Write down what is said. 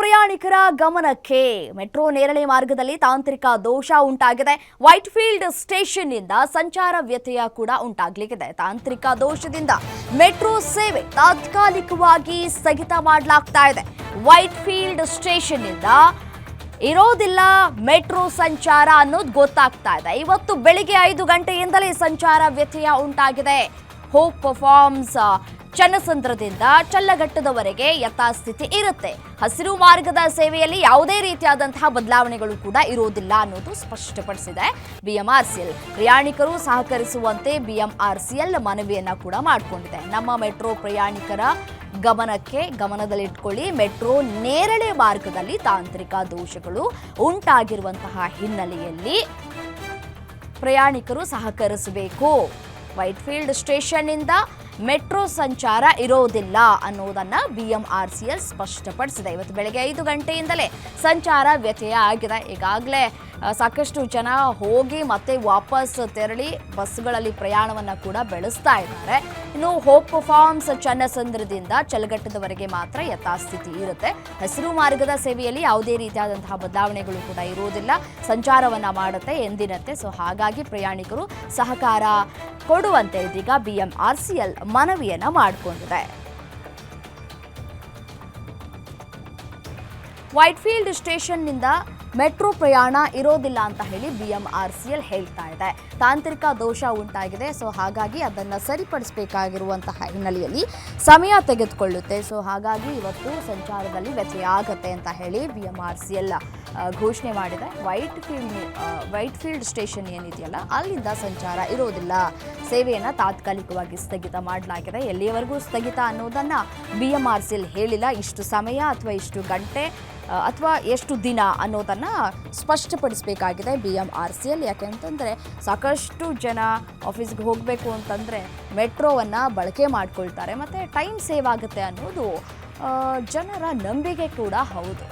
ಪ್ರಯಾಣಿಕರ ಗಮನಕ್ಕೆ ಮೆಟ್ರೋ ನೇರಳೆ ಮಾರ್ಗದಲ್ಲಿ ತಾಂತ್ರಿಕ ದೋಷ ಉಂಟಾಗಿದೆ. ವೈಟ್ಫೀಲ್ಡ್ ಸ್ಟೇಷನ್ನಿಂದ ಸಂಚಾರ ವ್ಯತ್ಯಯ ಕೂಡ ಉಂಟಾಗಲಿಕ್ಕಿದೆ. ತಾಂತ್ರಿಕ ದೋಷದಿಂದ ಮೆಟ್ರೋ ಸೇವೆ ತಾತ್ಕಾಲಿಕವಾಗಿ ಸ್ಥಗಿತ ಮಾಡಲಾಗ್ತಾ ಇದೆ. ವೈಟ್ಫೀಲ್ಡ್ ಸ್ಟೇಷನ್ನಿಂದ ಇರೋದಿಲ್ಲ ಮೆಟ್ರೋ ಸಂಚಾರ ಅನ್ನೋದು ಗೊತ್ತಾಗ್ತಾ ಇದೆ. ಇವತ್ತು ಬೆಳಿಗ್ಗೆ ಐದು ಗಂಟೆಯಿಂದಲೇ ಸಂಚಾರ ವ್ಯತ್ಯಯ ಉಂಟಾಗಿದೆ. ಹೋಪ್ ಫಾರ್ಮ್ಸ್ ಚನ್ನಸಂದ್ರದಿಂದ ಚಲ್ಲಘಟ್ಟದವರೆಗೆ ಯಥಾಸ್ಥಿತಿ ಇರುತ್ತೆ. ಹಸಿರು ಮಾರ್ಗದ ಸೇವೆಯಲ್ಲಿ ಯಾವುದೇ ರೀತಿಯಾದಂತಹ ಬದಲಾವಣೆಗಳು ಕೂಡ ಇರೋದಿಲ್ಲ ಅನ್ನೋದು ಸ್ಪಷ್ಟಪಡಿಸಿದೆ. ಬಿಎಂಆರ್ಸಿಎಲ್ ಪ್ರಯಾಣಿಕರು ಸಹಕರಿಸುವಂತೆ ಬಿಎಂಆರ್ಸಿಎಲ್ ಮನವಿಯನ್ನ ಕೂಡ ಮಾಡಿಕೊಂಡಿದೆ. ನಮ್ಮ ಮೆಟ್ರೋ ಪ್ರಯಾಣಿಕರ ಗಮನಕ್ಕೆ ಗಮನದಲ್ಲಿಟ್ಕೊಳ್ಳಿ. ಮೆಟ್ರೋ ನೇರಳೆ ಮಾರ್ಗದಲ್ಲಿ ತಾಂತ್ರಿಕ ದೋಷಗಳು ಉಂಟಾಗಿರುವಂತಹ ಹಿನ್ನೆಲೆಯಲ್ಲಿ ಪ್ರಯಾಣಿಕರು ಸಹಕರಿಸಬೇಕು. ವೈಟ್ಫೀಲ್ಡ್ ಸ್ಟೇಷನ್ನಿಂದ ಮೆಟ್ರೋ ಸಂಚಾರ ಇರೋದಿಲ್ಲ ಅನ್ನೋದನ್ನ ಬಿಎಂಆರ್ಸಿಎಲ್ ಸ್ಪಷ್ಟಪಡಿಸಿದೆ. ಇವತ್ತು ಬೆಳಗ್ಗೆ ಐದು ಗಂಟೆಯಿಂದಲೇ ಸಂಚಾರ ವ್ಯತ್ಯಯ ಆಗಿದೆ. ಈಗಾಗಲೇ ಸಾಕಷ್ಟು ಜನ ಹೋಗಿ ಮತ್ತೆ ವಾಪಸ್ ತೆರಳಿ ಬಸ್ಗಳಲ್ಲಿ ಪ್ರಯಾಣವನ್ನ ಕೂಡ ಬೆಳೆಸ್ತಾ ಇದ್ದಾರೆ. ಇನ್ನು ಹೋಪ್ ಫಾರ್ಮ್ಸ್ ಚನ್ನಸಂದ್ರದಿಂದ ಚಲಘಟ್ಟದವರೆಗೆ ಮಾತ್ರ ಯಥಾಸ್ಥಿತಿ ಇರುತ್ತೆ. ಹಸಿರು ಮಾರ್ಗದ ಸೇವೆಯಲ್ಲಿ ಯಾವುದೇ ರೀತಿಯಾದಂತಹ ಬದಲಾವಣೆಗಳು ಕೂಡ ಇರುವುದಿಲ್ಲ. ಸಂಚಾರವನ್ನ ಮಾಡುತ್ತೆ ಎಂದಿನಂತೆ. ಸೊ ಹಾಗಾಗಿ ಪ್ರಯಾಣಿಕರು ಸಹಕಾರ ಕೊಡುವಂತೆ ಇದೀಗ ಬಿಎಂಆರ್ಸಿಎಲ್ ಮನವಿಯನ್ನ ಮಾಡಿಕೊಂಡಿದೆ. ವೈಟ್ಫೀಲ್ಡ್ ಸ್ಟೇಷನ್ನಿಂದ ಮೆಟ್ರೋ ಪ್ರಯಾಣ ಇರೋದಿಲ್ಲ ಅಂತ ಹೇಳಿ ಬಿಎಂಆರ್ಸಿಎಲ್ ಹೇಳ್ತಾ ಇದೆ. ತಾಂತ್ರಿಕ ದೋಷ ಉಂಟಾಗಿದೆ. ಸೊ ಹಾಗಾಗಿ ಅದನ್ನು ಸರಿಪಡಿಸಬೇಕಾಗಿರುವಂತಹ ಹಿನ್ನೆಲೆಯಲ್ಲಿ ಸಮಯ ತೆಗೆದುಕೊಳ್ಳುತ್ತೆ. ಸೊ ಹಾಗಾಗಿ ಇವತ್ತು ಸಂಚಾರದಲ್ಲಿ ವ್ಯತ್ಯಯ ಆಗತ್ತೆ ಅಂತ ಹೇಳಿ ಬಿಎಂಆರ್ಸಿಎಲ್ ಘೋಷಣೆ ಮಾಡಿದೆ. White field white field station ಏನಿದೆಯಲ್ಲ, ಅಲ್ಲಿಂದ ಸಂಚಾರ ಇರೋದಿಲ್ಲ. ಸೇವೆಯನ್ನು ತಾತ್ಕಾಲಿಕವಾಗಿ ಸ್ಥಗಿತ ಮಾಡಲಾಗಿದೆ. ಎಲ್ಲಿಯವರೆಗೂ ಸ್ಥಗಿತ ಅನ್ನೋದನ್ನು B M R C L ಹೇಳಿಲ್ಲ. ಇಷ್ಟು ಸಮಯ ಅಥವಾ ಇಷ್ಟು ಗಂಟೆ ಅಥವಾ ಎಷ್ಟು ದಿನ ಅನ್ನೋದನ್ನು ಸ್ಪಷ್ಟಪಡಿಸಬೇಕಾಗಿದೆ ಬಿ ಎಂ ಆರ್ ಸಿಯಲ್ಲಿ ಯಾಕೆಂತಂದರೆ ಸಾಕಷ್ಟು ಜನ ಆಫೀಸ್ಗೆ ಹೋಗಬೇಕು ಅಂತಂದರೆ ಮೆಟ್ರೋವನ್ನು ಬಳಕೆ ಮಾಡ್ಕೊಳ್ತಾರೆ, ಮತ್ತು ಟೈಮ್ ಸೇವ್ ಆಗುತ್ತೆ ಅನ್ನೋದು ಜನರ ನಂಬಿಕೆ ಕೂಡ ಹೌದು.